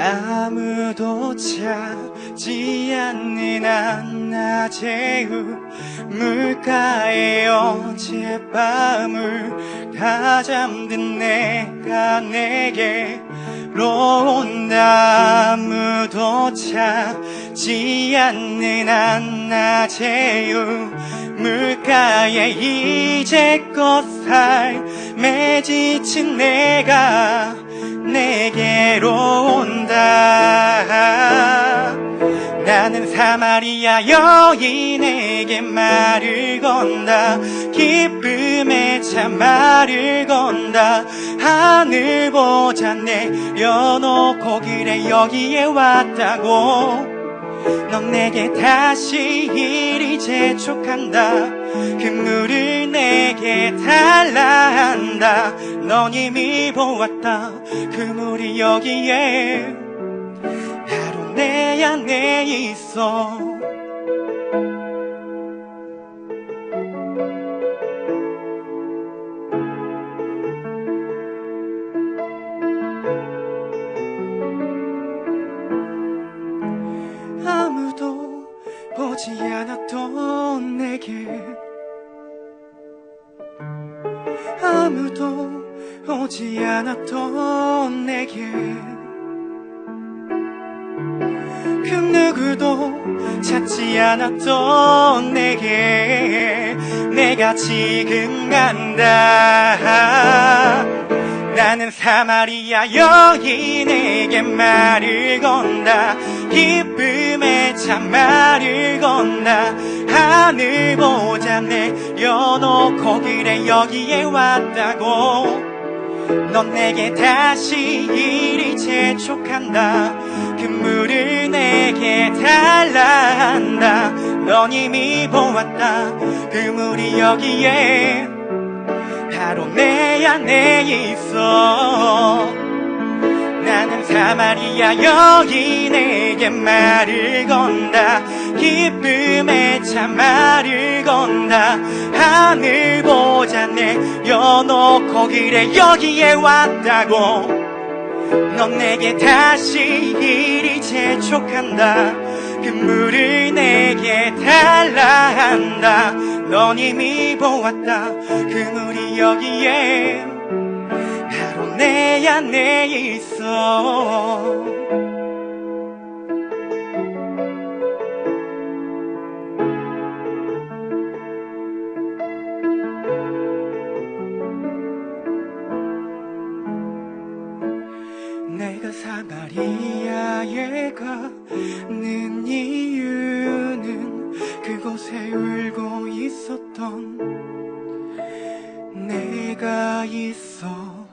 아무도 찾지 않는 한낮의 물가에 어젯밤을 다 잠든 내가 내게로 온다 아무도 찾지 않는 한낮의 물가에 이제껏 삶에 지친 내가 내게로 사마리아 여인에게 말을 건다. 기쁨에 참 말을 건다. 하늘 보자 내려놓고 그래 여기에 왔다고. 넌 내게 다시 이리 재촉한다. 그 물을 내게 달라 한다. 넌 이미 보았다. 그 물이 여기에 안에 있어. 아무도 보지 않았던 내게. 아무도 오지 않았던 내게 누구도 찾지 않았던 내게 내가 지금 간다. 나는 사마리아 여인에게 말을 건다. 기쁨에 참 말을 건다. 하늘 보자 내려놓고 그래 여기에 왔다고 넌 내게 다시 이리 재촉한다. 그 물을 내게 달라 한다. 넌 이미 보았다. 그 물이 여기에 바로 내 안에 있어 사마리아 여인에게 말을 건다. 기쁨에 참 말을 건다. 하늘 보자 내려놓고 그래 여기에 왔다고. 넌 내게 다시 이리 재촉한다. 그 물을 내게 달라 한다. 넌 이미 보았다. 그 물이 여기에 안에 있어 내가 사마리아에 가는 이유는 그곳에 울고 있었던 내가 있어서